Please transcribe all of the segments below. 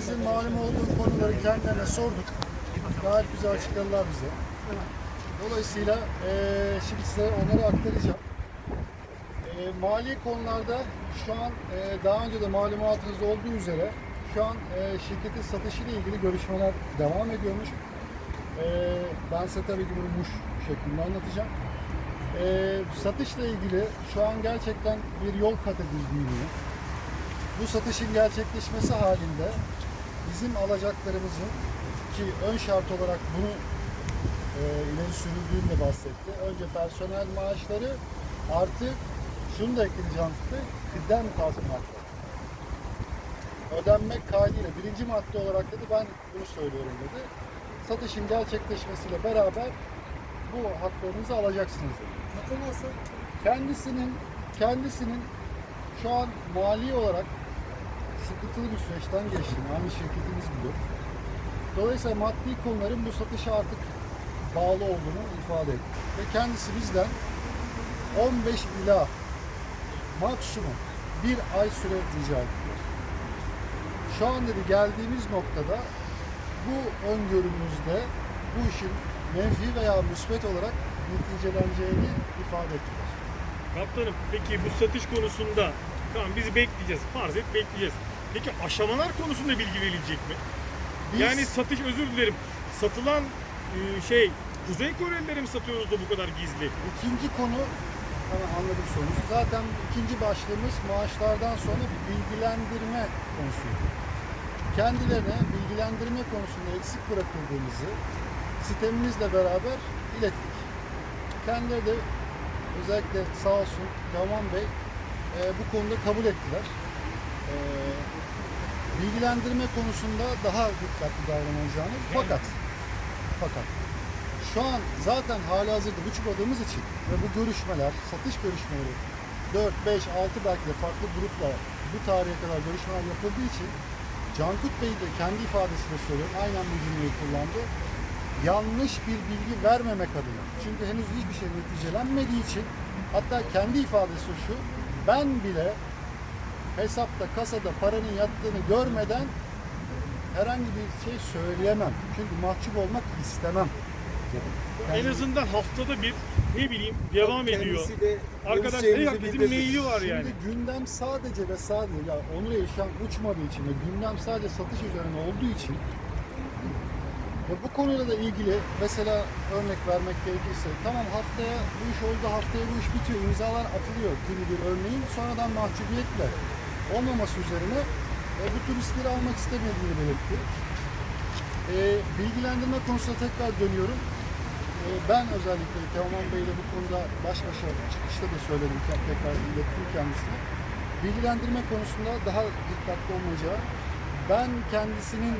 hepimizin malum olduğu konuları kendilerine sorduk. Gayet güzel açıkladılar bize. Dolayısıyla eee, şimdi size onları aktaracağım. Eee, mali konularda şu an eee, daha önce de malumatınız olduğu üzere şu an eee, şirketin satışı ile ilgili görüşmeler devam ediyormuş. Eee, ben size tabii ki bunu muş şeklinde anlatacağım. Eee, satışla ilgili şu an gerçekten bir yol kat edildiğini, bu satışın gerçekleşmesi halinde bizim alacaklarımızın ki ön şart olarak bunu e, ileri sürüldüğünü de bahsetti. Önce personel maaşları artı şunu da ekleyeceğim size kıdem tazminatları. Ödenmek kaydıyla birinci madde olarak dedi ben bunu söylüyorum dedi. Satışın gerçekleşmesiyle beraber bu haklarınızı alacaksınız dedi. Nasıl Kendisinin kendisinin şu an mali olarak sıkıntılı bir süreçten geçtiğini, aynı şirketimiz gibi. Dolayısıyla maddi konuların bu satışa artık bağlı olduğunu ifade etti. Ve kendisi bizden 15 ila maksimum bir ay süre rica ettiler. Şu an dedi geldiğimiz noktada bu öngörümüzde bu işin menfi veya müsbet olarak neticeleneceğini ifade ettiler. Kaptanım peki bu satış konusunda tamam bizi bekleyeceğiz. Farz et bekleyeceğiz. Peki aşamalar konusunda bilgi verilecek mi? Biz- Yani satış özür dilerim. Satılan e, şey Kuzey Korelilere mi satıyoruz da bu kadar gizli? İkinci konu, tamam anladım sorunuzu. Zaten ikinci başlığımız maaşlardan sonra bilgilendirme konusuydu. Kendilerine bilgilendirme konusunda eksik bırakıldığımızı sitemimizle beraber ilettik. Kendileri de özellikle sağ olsun Yaman Bey e, bu konuda kabul ettiler. E, bilgilendirme konusunda daha dikkatli davranacağını fakat fakat şu an zaten hali hazırda bu çıkmadığımız için ve bu görüşmeler, satış görüşmeleri 4, 5, 6 belki de farklı grupla bu tarihe kadar görüşmeler yapıldığı için Cankut Bey de kendi ifadesiyle söylüyor, aynen bu cümleyi kullandı. Yanlış bir bilgi vermemek adına. Çünkü henüz hiçbir şey neticelenmediği için hatta kendi ifadesi şu, ben bile hesapta, kasada paranın yattığını görmeden herhangi bir şey söyleyemem. Çünkü mahcup olmak istemem. En azından haftada bir ne bileyim devam ediyor. Kendisi de Arkadaş görüşeceğimizi ya bizim bildirdi. maili var Şimdi yani. gündem sadece ve sadece ya Onur Yaşam uçmadığı için ve gündem sadece satış üzerine olduğu için ve bu konuyla da ilgili mesela örnek vermek gerekirse tamam haftaya bu iş oldu haftaya bu iş bitiyor imzalar atılıyor gibi bir örneğin sonradan mahcubiyetle olmaması üzerine e, bu tür riskleri almak istemediğini belirtti. E, bilgilendirme konusuna tekrar dönüyorum. E, ben özellikle Teoman Bey ile bu konuda baş başa çıkışta da söyledim, te- tekrar ilettim kendisine. Bilgilendirme konusunda daha dikkatli olmayacağı, ben kendisinin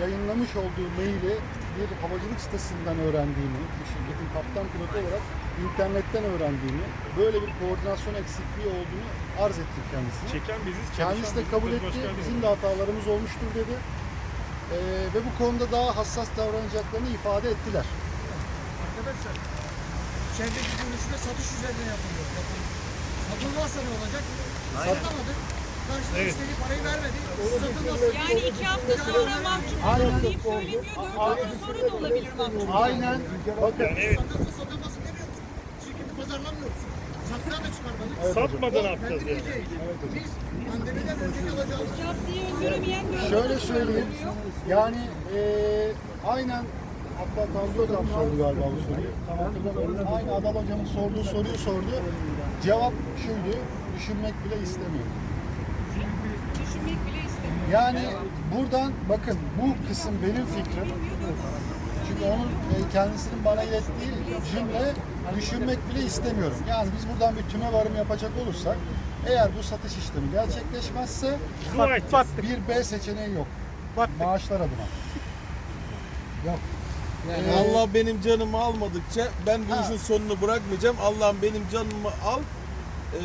yayınlamış olduğu maili bir havacılık sitesinden öğrendiğimi, bir şirketin kaptan pilotu olarak internetten öğrendiğimi, böyle bir koordinasyon eksikliği olduğunu arz ettik kendisine. Çeken biziz. Kendisi de kabul etti. Bizim de hatalarımız olmuştur dedi. Ee, ve bu konuda daha hassas davranacaklarını ifade ettiler. Arkadaşlar içerideki görüşme satış üzerine yapılıyor. yapılıyor. Satılmazsa ne olacak? Satamadık. Karşılığı Evet. istediği parayı vermedi. Satılmazsa Yani iki hafta sonra mahcup Aynen. deyip söylemiyor. Dört hafta sonra da olabilir. Aynen. Bakın. Evet. satılsa satılmasın? Şirketi pazarlamıyoruz. Sattığa da çıkarmadık. Satmadan ne yapacağız yani? Biz pandemiden İki haftayı öngöremeyen bir Şöyle söyleyeyim. Yani eee aynen hatta Tanju Hocam sordu galiba bu soruyu. Tam hatırlamıyorum. Aynı Adal Hocam'ın sorduğu soruyu sordu. Cevap şuydu. Düşünmek bile istemiyor. Düşünmek bile istemiyor. Yani buradan bakın bu kısım benim fikrim. Çünkü onun e, kendisinin bana ilettiği cümle düşünmek bile istemiyorum. Yani biz buradan bir tüme varım yapacak olursak eğer bu satış işlemi gerçekleşmezse edeceğiz. bir B seçeneği yok. Maaşlar adına. Yok. Yani Ee, Allah benim canımı almadıkça ben bu Ha. işin sonunu bırakmayacağım. Allah'ım benim canımı al. E,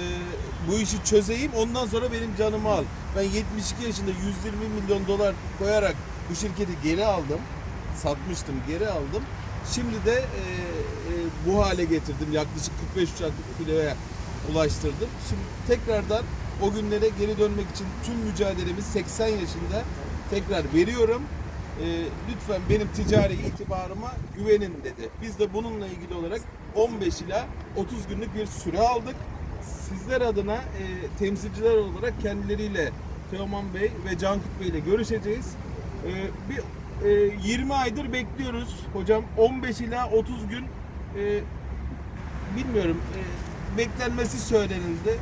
bu işi çözeyim. Ondan sonra benim canımı al. Ben 72 yaşında 120 milyon dolar koyarak bu şirketi geri aldım. Satmıştım, geri aldım. Şimdi de e, e, bu hale getirdim. Yaklaşık 45 uçaklık filoya ulaştırdım. Şimdi tekrardan o günlere geri dönmek için tüm mücadelemiz 80 yaşında tekrar veriyorum. Ee, lütfen benim ticari itibarıma güvenin dedi. Biz de bununla ilgili olarak 15 ila 30 günlük bir süre aldık. Sizler adına e, temsilciler olarak kendileriyle Teoman Bey ve Cankut Bey ile görüşeceğiz. Ee, bir e, 20 aydır bekliyoruz hocam. 15 ila 30 gün e, bilmiyorum e, beklenmesi söylenildi.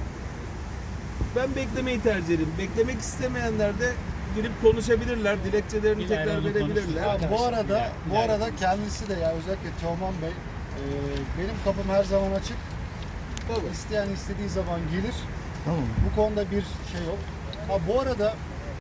Ben beklemeyi tercih ederim. Beklemek istemeyenler de girip konuşabilirler. Dilekçelerini tekrar verebilirler. Ha, bu arada bu arada kendisi de ya özellikle Teoman Bey e, benim kapım her zaman açık. Tabii. İsteyen istediği zaman gelir. Tamam. Bu konuda bir şey yok. Ha bu arada